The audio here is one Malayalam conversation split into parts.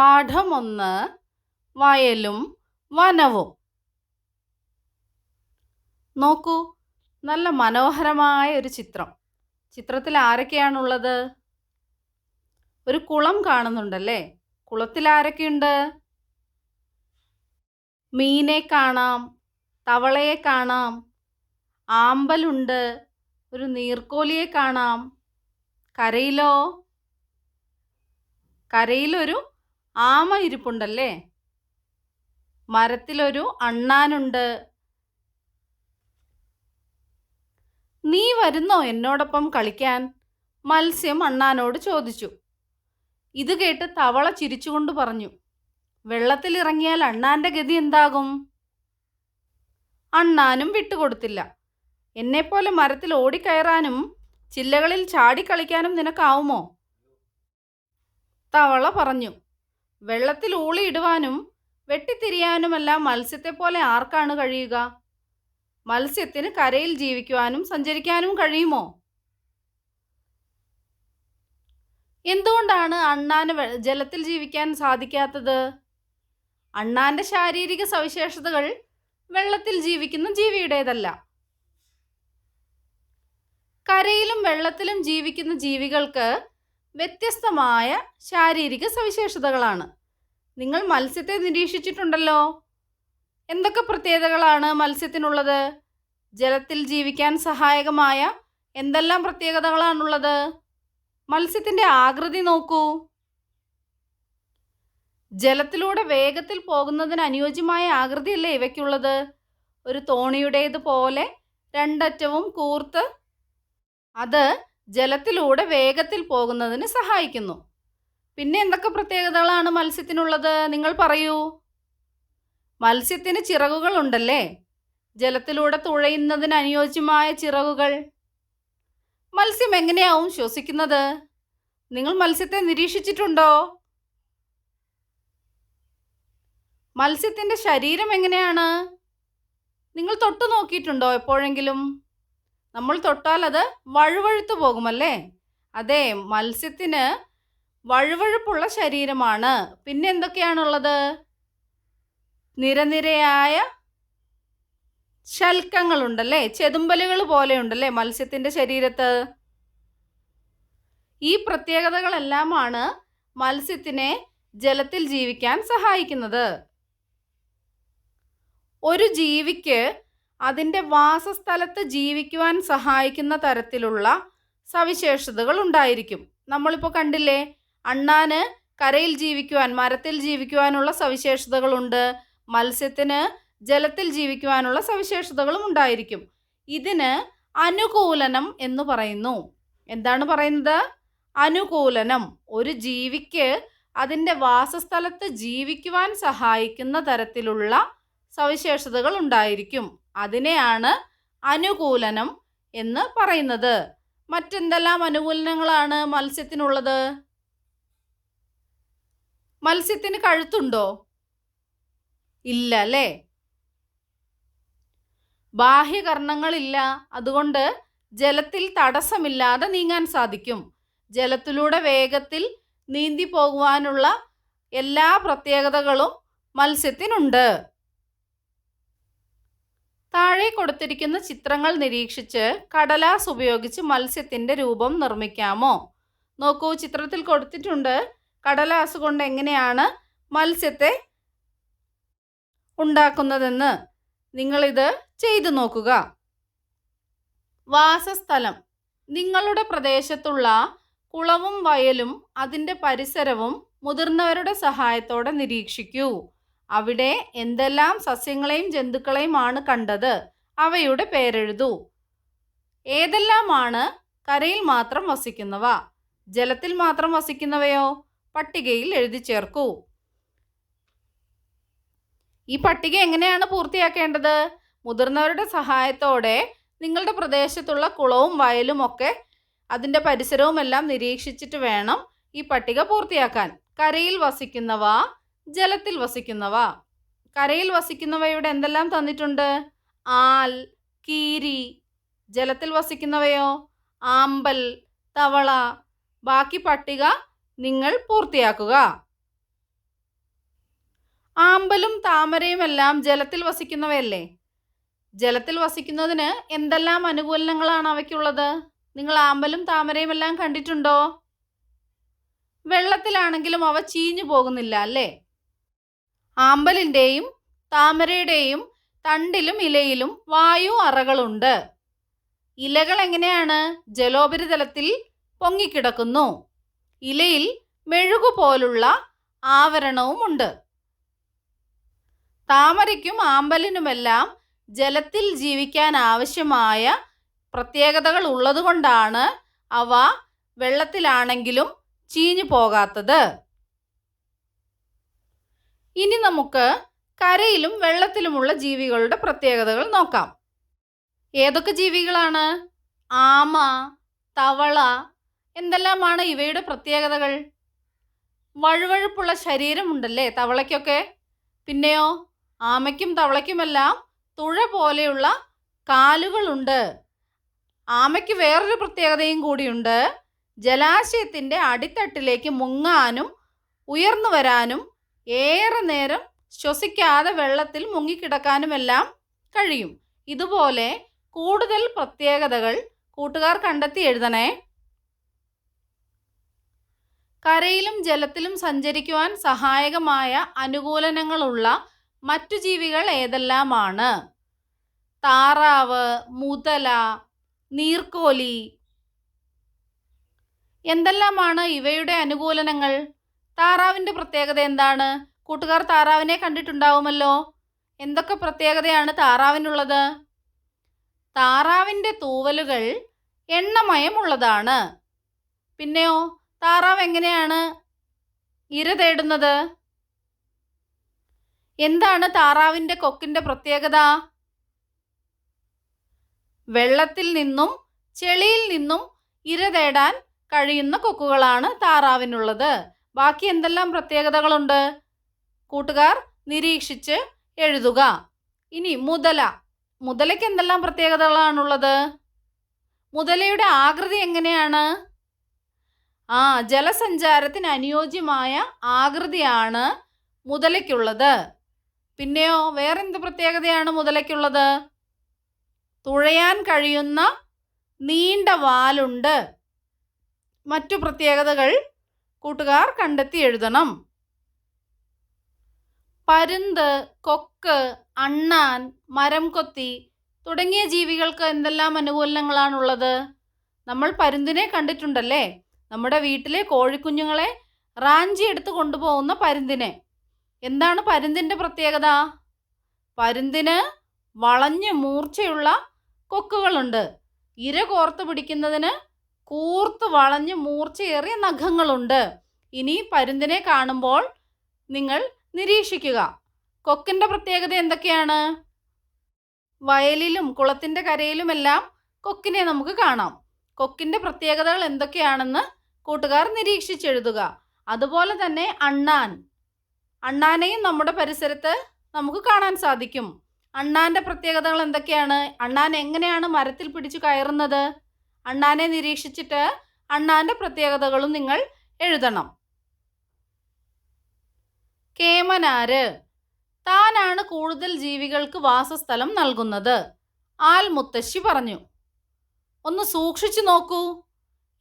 പാഠമൊന്ന് വയലും വനവും. നോക്കൂ നല്ല മനോഹരമായ ഒരു ചിത്രം. ചിത്രത്തിൽ ആരൊക്കെയാണുള്ളത്? ഒരു കുളം കാണുന്നുണ്ടല്ലേ? കുളത്തിൽ ആരൊക്കെയുണ്ട്? മീനെ കാണാം തവളയെ കാണാം ആമ്പലുണ്ട് ഒരു നീർക്കോലിയെ കാണാം. കരയിലോ? കരയിലൊരു ആമ ഇരിപ്പുണ്ടല്ലേ മരത്തിലൊരു അണ്ണാനുണ്ട്. നീ വരുന്നോ എന്നോടൊപ്പം കളിക്കാൻ? മത്സ്യം അണ്ണാനോട് ചോദിച്ചു. ഇത് കേട്ട് തവള ചിരിച്ചുകൊണ്ട് പറഞ്ഞു. വെള്ളത്തിലിറങ്ങിയാൽ അണ്ണാന്റെ ഗതി എന്താകും? അണ്ണാനും വിട്ടുകൊടുത്തില്ല. എന്നെപ്പോലെ മരത്തിൽ ഓടിക്കയറാനും ചില്ലകളിൽ ചാടിക്കളിക്കാനും നിനക്കാവുമോ? തവള പറഞ്ഞു. വെള്ളത്തിൽ ഊളിയിടുവാനും വെട്ടിത്തിരിയാനുമെല്ലാം മത്സ്യത്തെപ്പോലെ ആർക്കാണ് കഴിയുക? മത്സ്യത്തിന് കരയിൽ ജീവിക്കുവാനും സഞ്ചരിക്കാനും കഴിയുമോ? എന്തുകൊണ്ടാണ് അണ്ണാന് ജലത്തിൽ ജീവിക്കാൻ സാധിക്കാത്തത്? അണ്ണാന്റെ ശാരീരിക സവിശേഷതകൾ വെള്ളത്തിൽ ജീവിക്കുന്ന ജീവിയുടേതല്ല. കരയിലും വെള്ളത്തിലും ജീവിക്കുന്ന ജീവികൾക്ക് വ്യത്യസ്തമായ ശാരീരിക സവിശേഷതകളാണ്. നിങ്ങൾ മത്സ്യത്തെ നിരീക്ഷിച്ചിട്ടുണ്ടല്ലോ? എന്തൊക്കെ പ്രത്യേകതകളാണ് മത്സ്യത്തിനുള്ളത്? ജലത്തിൽ ജീവിക്കാൻ സഹായകമായ എന്തെല്ലാം പ്രത്യേകതകളാണുള്ളത്? മത്സ്യത്തിന്റെ ആകൃതി നോക്കൂ. ജലത്തിലൂടെ വേഗത്തിൽ പോകുന്നതിന് അനുയോജ്യമായ ആകൃതിയല്ലേ ഇവയ്ക്കുള്ളത്? ഒരു തോണിയുടേതുപോലെ രണ്ടറ്റവും കൂർത്ത്. അത് ജലത്തിലൂടെ വേഗത്തിൽ പോകുന്നതിന് സഹായിക്കുന്നു. പിന്നെ എന്തൊക്കെ പ്രത്യേകതകളാണ് മത്സ്യത്തിനുള്ളത്? നിങ്ങൾ പറയൂ. മത്സ്യത്തിന് ചിറകുകൾ ഉണ്ടല്ലേ? ജലത്തിലൂടെ തുഴയുന്നതിന് അനുയോജ്യമായ ചിറകുകൾ. മത്സ്യം എങ്ങനെയാവും ശ്വസിക്കുന്നത്? നിങ്ങൾ മത്സ്യത്തെ നിരീക്ഷിച്ചിട്ടുണ്ടോ? മത്സ്യത്തിന്റെ ശരീരം എങ്ങനെയാണ്? നിങ്ങൾ തൊട്ടു നോക്കിയിട്ടുണ്ടോ എപ്പോഴെങ്കിലും? നമ്മൾ തൊട്ടാൽ അത് വഴുവഴുത്തു പോകുമല്ലേ? അതെ മത്സ്യത്തിന് വഴുവഴുപ്പുള്ള ശരീരമാണ്. പിന്നെ എന്തൊക്കെയാണുള്ളത്? നിരനിരയായ ശൽക്കങ്ങളുണ്ടല്ലേ? ചെതുമ്പലുകൾ പോലെയുണ്ടല്ലേ മത്സ്യത്തിന്റെ ശരീരത്ത്? ഈ പ്രത്യേകതകളെല്ലാമാണ് മത്സ്യത്തിനെ ജലത്തിൽ ജീവിക്കാൻ സഹായിക്കുന്നത്. ഒരു ജീവിക്ക് അതിന്റെ വാസസ്ഥലത്ത് ജീവിക്കുവാൻ സഹായിക്കുന്ന തരത്തിലുള്ള സവിശേഷതകൾ ഉണ്ടായിരിക്കും. നമ്മളിപ്പോൾ കണ്ടില്ലേ അണ്ണാന് കരയിൽ ജീവിക്കുവാൻ മരത്തിൽ ജീവിക്കുവാനുള്ള സവിശേഷതകളുണ്ട് മത്സ്യത്തിന് ജലത്തിൽ ജീവിക്കുവാനുള്ള സവിശേഷതകളും ഉണ്ടായിരിക്കും. ഇതിന് അനുകൂലനം എന്ന് പറയുന്നു. എന്താണ് പറയുന്നത്? അനുകൂലനം. ഒരു ജീവിക്ക് അതിന്റെ വാസസ്ഥലത്ത് ജീവിക്കുവാൻ സഹായിക്കുന്ന തരത്തിലുള്ള സവിശേഷതകൾ ഉണ്ടായിരിക്കും. അതിനെയാണ് അനുകൂലനം എന്ന് പറയുന്നത്. മറ്റെന്തെല്ലാം അനുകൂലനങ്ങളാണ് മത്സ്യത്തിനുള്ളത്? മത്സ്യത്തിന് കഴുത്തുണ്ടോ? ഇല്ല അല്ലേ? ബാഹ്യകർണങ്ങളില്ല. അതുകൊണ്ട് ജലത്തിൽ തടസ്സമില്ലാതെ നീങ്ങാൻ സാധിക്കും. ജലത്തിലൂടെ വേഗത്തിൽ നീന്തി പോകുവാനുള്ള എല്ലാ പ്രത്യേകതകളും മത്സ്യത്തിനുണ്ട്. താഴെ കൊടുത്തിരിക്കുന്ന ചിത്രങ്ങൾ നിരീക്ഷിച്ച് കടലാസ് ഉപയോഗിച്ച് മത്സ്യത്തിന്റെ രൂപം നിർമ്മിക്കാമോ? നോക്കൂ ചിത്രത്തിൽ കൊടുത്തിട്ടുണ്ട് കടലാസ് കൊണ്ട് എങ്ങനെയാണ് മത്സ്യത്തെ ഉണ്ടാക്കുന്നതെന്ന്. നിങ്ങളിത് ചെയ്തു നോക്കുക. വാസസ്ഥലം. നിങ്ങളുടെ പ്രദേശത്തുള്ള കുളവും വയലും അതിന്റെ പരിസരവും മുതിർന്നവരുടെ സഹായത്തോടെ നിരീക്ഷിക്കൂ. അവിടെ എന്തെല്ലാം സസ്യങ്ങളെയും ജന്തുക്കളെയുമാണ് കണ്ടത്? അവയുടെ പേരെഴുതൂ. ഏതെല്ലാമാണ് കരയിൽ മാത്രം വസിക്കുന്നവ? ജലത്തിൽ മാത്രം വസിക്കുന്നവയോ? പട്ടികയിൽ എഴുതി ചേർക്കൂ. ഈ പട്ടിക എങ്ങനെയാണ് പൂർത്തിയാക്കേണ്ടത്? മുതിർന്നവരുടെ സഹായത്തോടെ നിങ്ങളുടെ പ്രദേശത്തുള്ള കുളവും വയലും ഒക്കെ അതിന്റെ പരിസരവും എല്ലാം നിരീക്ഷിച്ചിട്ട് വേണം ഈ പട്ടിക പൂർത്തിയാക്കാൻ. കരയിൽ വസിക്കുന്നവ ജലത്തിൽ വസിക്കുന്നവ. കരയിൽ വസിക്കുന്നവയുടെ എന്തെല്ലാം തന്നിട്ടുണ്ട്? ആൽ കീരി. ജലത്തിൽ വസിക്കുന്നവയോ? ആമ്പൽ തവള. ബാക്കി പട്ടിക നിങ്ങൾ പൂർത്തിയാക്കുക. ആമ്പലും താമരയും എല്ലാം ജലത്തിൽ വസിക്കുന്നവയല്ലേ? ജലത്തിൽ വസിക്കുന്നതിന് എന്തെല്ലാം അനുകൂലങ്ങളാണ് അവയ്ക്കുള്ളത്? നിങ്ങൾ ആമ്പലും താമരയും എല്ലാം കണ്ടിട്ടുണ്ടോ? വെള്ളത്തിലാണെങ്കിലും അവ ചീഞ്ഞു പോകുന്നില്ല അല്ലേ? ആമ്പലിന്റെയും താമരയുടെയും തണ്ടിലും ഇലയിലും വായു അറകളുണ്ട്. ഇലകൾ എങ്ങനെയാണ്? ജലോപരിതലത്തിൽ പൊങ്ങിക്കിടക്കുന്നു. ഇലയിൽ മെഴുകു പോലുള്ള ആവരണവുമുണ്ട്. താമരയ്ക്കും ആമ്പലിനുമെല്ലാം ജലത്തിൽ ജീവിക്കാൻ ആവശ്യമായ പ്രത്യേകതകൾ ഉള്ളതുകൊണ്ടാണ് അവ വെള്ളത്തിലാണെങ്കിലും ചീഞ്ഞു പോകാത്തത്. ഇനി നമുക്ക് കരയിലും വെള്ളത്തിലുമുള്ള ജീവികളുടെ പ്രത്യേകതകൾ നോക്കാം. ഏതൊക്കെ ജീവികളാണ്? ആമ തവള എന്തെല്ലാമാണ് ഇവയുടെ പ്രത്യേകതകൾ? വഴുവഴുപ്പുള്ള ശരീരമുണ്ടല്ലേ തവളയ്ക്കൊക്കെ? പിന്നെയോ ആമയ്ക്കും തവളയ്ക്കുമെല്ലാം തുഴ പോലെയുള്ള കാലുകളുണ്ട്. ആമയ്ക്ക് വേറൊരു പ്രത്യേകതയും കൂടിയുണ്ട്. ജലാശയത്തിന്റെ അടിത്തട്ടിലേക്ക് മുങ്ങാനും ഉയർന്നു വരാനും ഏറെ നേരം ശ്വസിക്കാതെ വെള്ളത്തിൽ മുങ്ങിക്കിടക്കാനുമെല്ലാം കഴിയും. ഇതുപോലെ കൂടുതൽ പ്രത്യേകതകൾ കൂട്ടുകാർ കണ്ടെത്തി എഴുതണേ. കരയിലും ജലത്തിലും സഞ്ചരിക്കുവാൻ സഹായകമായ അനുകൂലനങ്ങളുള്ള മറ്റു ജീവികൾ ഏതെല്ലാമാണ്? താറാവ് മുതല നീർക്കോലി. എന്തെല്ലാമാണ് ഇവയുടെ അനുകൂലനങ്ങൾ? താറാവിന്റെ പ്രത്യേകത എന്താണ്? കൂട്ടുകാർ താറാവിനെ കണ്ടിട്ടുണ്ടാവുമല്ലോ. എന്തൊക്കെ പ്രത്യേകതയാണ് താറാവിനുള്ളത്? താറാവിന്റെ തൂവലുകൾ എണ്ണമയമുള്ളതാണ്. പിന്നെയോ താറാവ് എങ്ങനെയാണ്? ഇര തേടുന്നത്. എന്താണ് താറാവിന്റെ കൊക്കിന്റെ പ്രത്യേകത? വെള്ളത്തിൽ നിന്നും ചെളിയിൽ നിന്നും ഇര തേടാൻ കഴിയുന്ന കൊക്കുകളാണ് താറാവിനുള്ളത്. ബാക്കി എന്തെല്ലാം പ്രത്യേകതകളുണ്ട്? കൂട്ടുകാർ നിരീക്ഷിച്ച് എഴുതുക. ഇനി മുതല. മുതലയ്ക്ക് എന്തെല്ലാം പ്രത്യേകതകളാണുള്ളത്? മുതലയുടെ ആകൃതി എങ്ങനെയാണ്? ആ ജലസഞ്ചാരത്തിന് അനുയോജ്യമായ ആകൃതിയാണ് മുതലയ്ക്കുള്ളത്. പിന്നെയോ വേറെന്ത് പ്രത്യേകതയാണ് മുതലയ്ക്കുള്ളത്? തുഴയാൻ കഴിയുന്ന നീണ്ട വാലുണ്ട്. മറ്റു പ്രത്യേകതകൾ കൂട്ടുകാർ കണ്ടെത്തി എഴുതണം. പരുന്ത് കൊക്ക് അണ്ണാൻ മരം കൊത്തി തുടങ്ങിയ ജീവികൾക്ക് എന്തെല്ലാം അനുകൂലങ്ങളാണുള്ളത് നമ്മൾ പരുന്തിനെ കണ്ടിട്ടുണ്ടല്ലേ? നമ്മുടെ വീട്ടിലെ കോഴിക്കുഞ്ഞുങ്ങളെ റാഞ്ചി എടുത്ത് കൊണ്ടുപോകുന്ന പരുന്തിനെ. എന്താണ് പരുന്തിന്റെ പ്രത്യേകത? പരുന്തിന് വളഞ്ഞ് മൂർച്ചയുള്ള കൊക്കുകളുണ്ട്. ഇര കോർത്ത് പിടിക്കുന്നതിന് കൂർത്ത് വളഞ്ഞ് മൂർച്ചയേറിയ നഖങ്ങളുണ്ട്. ഇനി പരുന്തിനെ കാണുമ്പോൾ നിങ്ങൾ നിരീക്ഷിക്കുക. കൊക്കിന്റെ പ്രത്യേകത എന്തൊക്കെയാണ്? വയലിലും കുളത്തിന്റെ കരയിലുമെല്ലാം കൊക്കിനെ നമുക്ക് കാണാം. കൊക്കിന്റെ പ്രത്യേകതകൾ എന്തൊക്കെയാണെന്ന് കൂട്ടുകാർ നിരീക്ഷിച്ചെഴുതുക. അതുപോലെ തന്നെ അണ്ണാൻ. അണ്ണാനെയും നമ്മുടെ പരിസരത്ത് നമുക്ക് കാണാൻ സാധിക്കും. അണ്ണാന്റെ പ്രത്യേകതകൾ എന്തൊക്കെയാണ്? അണ്ണാൻ എങ്ങനെയാണ് മരത്തിൽ പിടിച്ചു കയറുന്നത്? അണ്ണാനെ നിരീക്ഷിച്ചിട്ട് അണ്ണാന്റെ പ്രത്യേകതകളും നിങ്ങൾ എഴുതണം. കേമനാര് താനാണ് കൂടുതൽ ജീവികൾക്ക് വാസസ്ഥലം നൽകുന്നത് ആൽ മുത്തശ്ശി പറഞ്ഞു. ഒന്ന് സൂക്ഷിച്ചു നോക്കൂ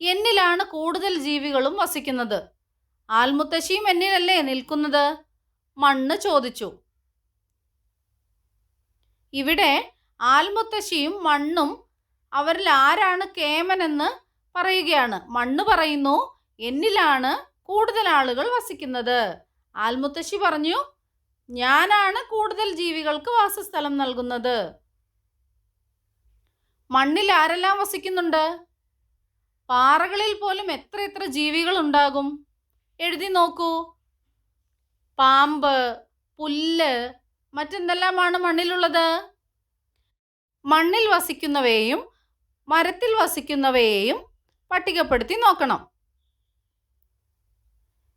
എന്നിലാണ് കൂടുതൽ ജീവികളും വസിക്കുന്നത്. ആൽമുത്തശ്ശിയും എന്നിലല്ലേ നിൽക്കുന്നത്? മണ്ണ് ചോദിച്ചു. ഇവിടെ ആൽമുത്തശ്ശിയും മണ്ണും അവരിൽ ആരാണ് കേമനെന്ന് പറയുകയാണ്. മണ്ണ് പറയുന്നു എന്നിലാണ് കൂടുതൽ ആളുകൾ വസിക്കുന്നത്. ആൽമുത്തശ്ശി പറഞ്ഞു ഞാനാണ് കൂടുതൽ ജീവികൾക്ക് വാസസ്ഥലം നൽകുന്നത്. മണ്ണിൽ ആരെല്ലാം വസിക്കുന്നുണ്ട്? പാറകളിൽ പോലും എത്ര എത്ര ജീവികൾ ഉണ്ടാകും? എഴുതി നോക്കൂ. പാമ്പ് പുല്ല് മറ്റെന്തെല്ലാമാണ് മണ്ണിലുള്ളത്? മണ്ണിൽ വസിക്കുന്നവയെയും മരത്തിൽ വസിക്കുന്നവയെയും പട്ടികപ്പെടുത്തി നോക്കണം.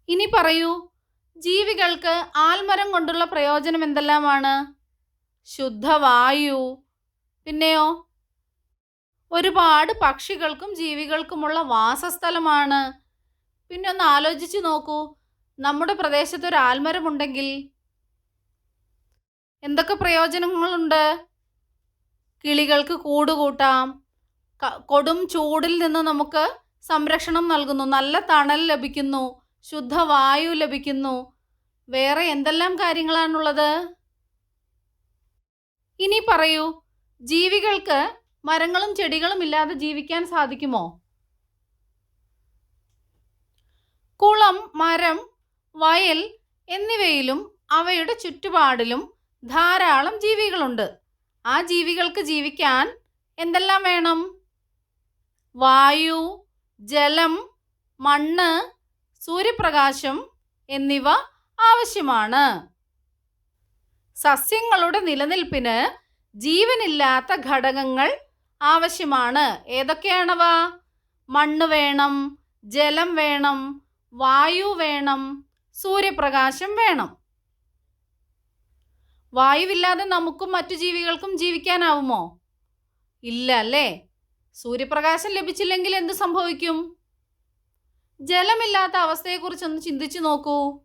ഇനി പറയൂ ജീവികൾക്ക് ആൽമരം കൊണ്ടുള്ള പ്രയോജനം എന്തെല്ലാമാണ്? ശുദ്ധവായു പിന്നെയോ? ഒരുപാട് പക്ഷികൾക്കും ജീവികൾക്കുമുള്ള വാസസ്ഥലമാണ്. പിന്നെ ഒന്ന് ആലോചിച്ച് നോക്കൂ നമ്മുടെ പ്രദേശത്ത് ഒരു ആൽമരമുണ്ടെങ്കിൽ എന്തൊക്കെ പ്രയോജനങ്ങളുണ്ട്? കിളികൾക്ക് കൂട് കൂട്ടാം കൊടും ചൂടിൽ നിന്ന് നമുക്ക് സംരക്ഷണം നൽകുന്നു. നല്ല തണൽ ലഭിക്കുന്നു. ശുദ്ധവായു ലഭിക്കുന്നു. വേറെ എന്തെല്ലാം കാര്യങ്ങളാണുള്ളത്? ഇനി പറയൂ ജീവികൾക്ക് മരങ്ങളും ചെടികളും ഇല്ലാതെ ജീവിക്കാൻ സാധിക്കുമോ? കുളം മരം വയൽ എന്നിവയിലും അവയുടെ ചുറ്റുപാടിലും ധാരാളം ജീവികളുണ്ട്. ആ ജീവികൾക്ക് ജീവിക്കാൻ എന്തെല്ലാം വേണം? വായു ജലം മണ്ണ് സൂര്യപ്രകാശം എന്നിവ ആവശ്യമാണ്. സസ്യങ്ങളുടെ നിലനിൽപ്പിന് ജീവനില്ലാത്ത ഘടകങ്ങൾ ആവശ്യമാണ്. ഏതൊക്കെയാണവ? മണ്ണ് വേണം ജലം വേണം വായു വേണം സൂര്യപ്രകാശം വേണം. വായുവില്ലാതെ നമുക്കും മറ്റു ജീവികൾക്കും ജീവിക്കാനാവുമോ? ഇല്ല അല്ലേ? സൂര്യപ്രകാശം ലഭിച്ചില്ലെങ്കിൽ എന്ത് സംഭവിക്കും? ജലമില്ലാത്ത അവസ്ഥയെക്കുറിച്ചൊന്ന് ചിന്തിച്ചു നോക്കൂ.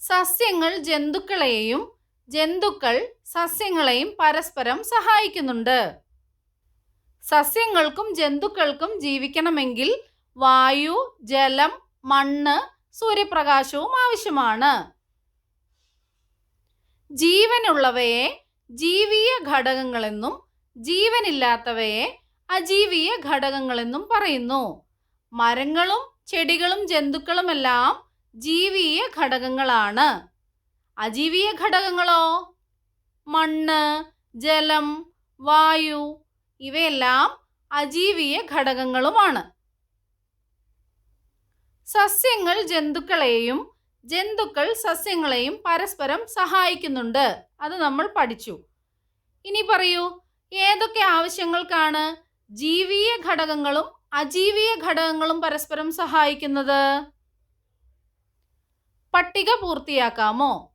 സസ്യങ്ങൾ ജന്തുക്കളെയും ജന്തുക്കൾ സസ്യങ്ങളെയും പരസ്പരം സഹായിക്കുന്നുണ്ട്. സസ്യങ്ങൾക്കും ജന്തുക്കൾക്കും ജീവിക്കണമെങ്കിൽ വായു ജലം മണ്ണ് സൂര്യപ്രകാശവും ആവശ്യമാണ്. ജീവനുള്ളവയെ ജീവീയ ഘടകങ്ങളെന്നും ജീവനില്ലാത്തവയെ അജീവീയ ഘടകങ്ങളെന്നും പറയുന്നു. മരങ്ങളും ചെടികളും ജന്തുക്കളുമെല്ലാം ജീവീയ ഘടകങ്ങളാണ്. അജീവീയ ഘടകങ്ങളോ? മണ്ണ് ജലം വായു ഇവയെല്ലാം അജീവീയ ഘടകങ്ങളുമാണ്. സസ്യങ്ങൾ ജന്തുക്കളെയും ജന്തുക്കൾ സസ്യങ്ങളെയും പരസ്പരം സഹായിക്കുന്നുണ്ട്. അത് നമ്മൾ പഠിച്ചു. ഇനി പറയൂ ഏതൊക്കെ ആവശ്യങ്ങൾക്കാണ് ജീവീയ ഘടകങ്ങളും അജീവീയ ഘടകങ്ങളും പരസ്പരം സഹായിക്കുന്നത്? പട്ടിക പൂർത്തിയാക്കാമോ?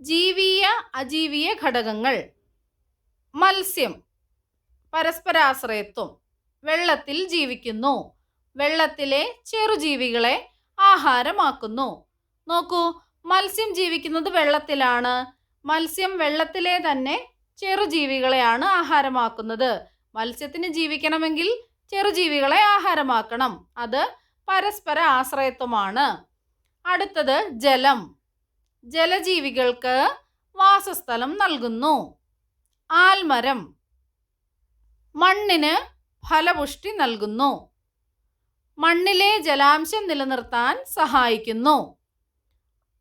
ജീവീയ അജീവീയ ഘടകങ്ങൾ. മത്സ്യം. പരസ്പരാശ്രയത്വം. വെള്ളത്തിൽ ജീവിക്കുന്നു. വെള്ളത്തിലെ ചെറുജീവികളെ ആഹാരമാക്കുന്നു. നോക്കൂ മത്സ്യം ജീവിക്കുന്നത് വെള്ളത്തിലാണ്. മത്സ്യം വെള്ളത്തിലെ തന്നെ ചെറുജീവികളെയാണ് ആഹാരമാക്കുന്നത്. മത്സ്യത്തിന് ജീവിക്കണമെങ്കിൽ ചെറുജീവികളെ ആഹാരമാക്കണം. അത് പരസ്പര ആശ്രയത്വമാണ്. അടുത്തത് ജലം. ജലജീവികൾക്ക് വാസസ്ഥലം നൽകുന്നു. ആൽമരം. മണ്ണിന് ഫലപുഷ്ടി നൽകുന്നു. മണ്ണിലെ ജലാംശം നിലനിർത്താൻ സഹായിക്കുന്നു.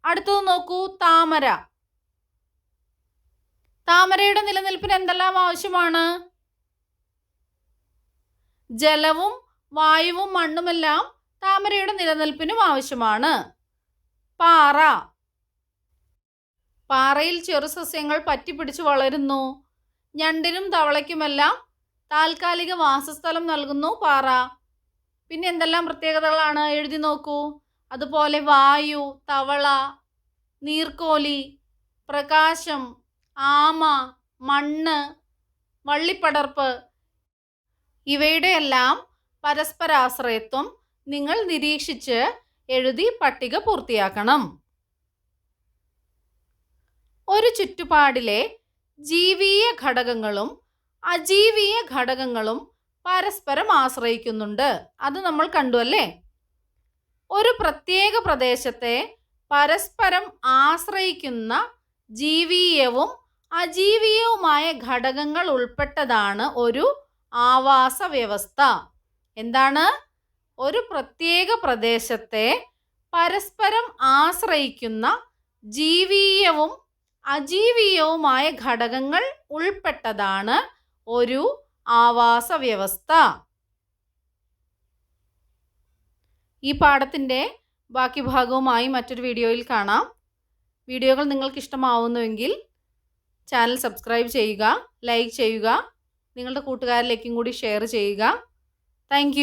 അടുത്തത് നോക്കൂ താമര. താമരയുടെ നിലനിൽപ്പിന് എന്തെല്ലാം ആവശ്യമാണ്? ജലവും വായുവും മണ്ണുമെല്ലാം താമരയുടെ നിലനിൽപ്പിനും ആവശ്യമാണ്. പാറ. പാറയിൽ ചെറു ചെറുസസ്യങ്ങൾ പറ്റിപ്പിടിച്ച് വളരുന്നു. ഞണ്ടിനും തവളയ്ക്കുമെല്ലാം താൽക്കാലിക വാസസ്ഥലം നൽകുന്നു പാറ. പിന്നെ എന്തെല്ലാം പ്രത്യേകതകളാണ്? എഴുതി നോക്കൂ. അതുപോലെ വായു തവള നീർക്കോലി പ്രകാശം ആമ മണ്ണ് വള്ളിപ്പടർപ്പ് ഇവയുടെയെല്ലാം പരസ്പരാശ്രയത്വം നിങ്ങൾ നിരീക്ഷിച്ച് എഴുതി പട്ടിക പൂർത്തിയാക്കണം. ഒരു ചുറ്റുപാടിലെ ജീവീയ ഘടകങ്ങളും അജീവീയ ഘടകങ്ങളും പരസ്പരം ആശ്രയിക്കുന്നുണ്ട്. അത് നമ്മൾ കണ്ടു അല്ലേ? ഒരു പ്രത്യേക പ്രദേശത്തെ പരസ്പരം ആശ്രയിക്കുന്ന ജീവീയവും അജീവീയവുമായ ഘടകങ്ങൾ ഉൾപ്പെട്ടതാണ് ഒരു ആവാസ വ്യവസ്ഥ. എന്താണ്? ഒരു പ്രത്യേക പ്രദേശത്തെ പരസ്പരം ആശ്രയിക്കുന്ന ജീവീയവും അജീവീയവുമായ ഘടകങ്ങൾ ഉൾപ്പെട്ടതാണ് ഒരു ആവാസ വ്യവസ്ഥ. ഈ പാഠത്തിന്റെ ബാക്കി ഭാഗവുമായി മറ്റൊരു വീഡിയോയിൽ കാണാം. വീഡിയോകൾ നിങ്ങൾക്ക് ഇഷ്ടമാവുന്നുവെങ്കിൽ ചാനൽ സബ്സ്ക്രൈബ് ചെയ്യുക ലൈക്ക് ചെയ്യുക നിങ്ങളുടെ കൂട്ടുകാരിലേക്കും കൂടി ഷെയർ ചെയ്യുക. താങ്ക്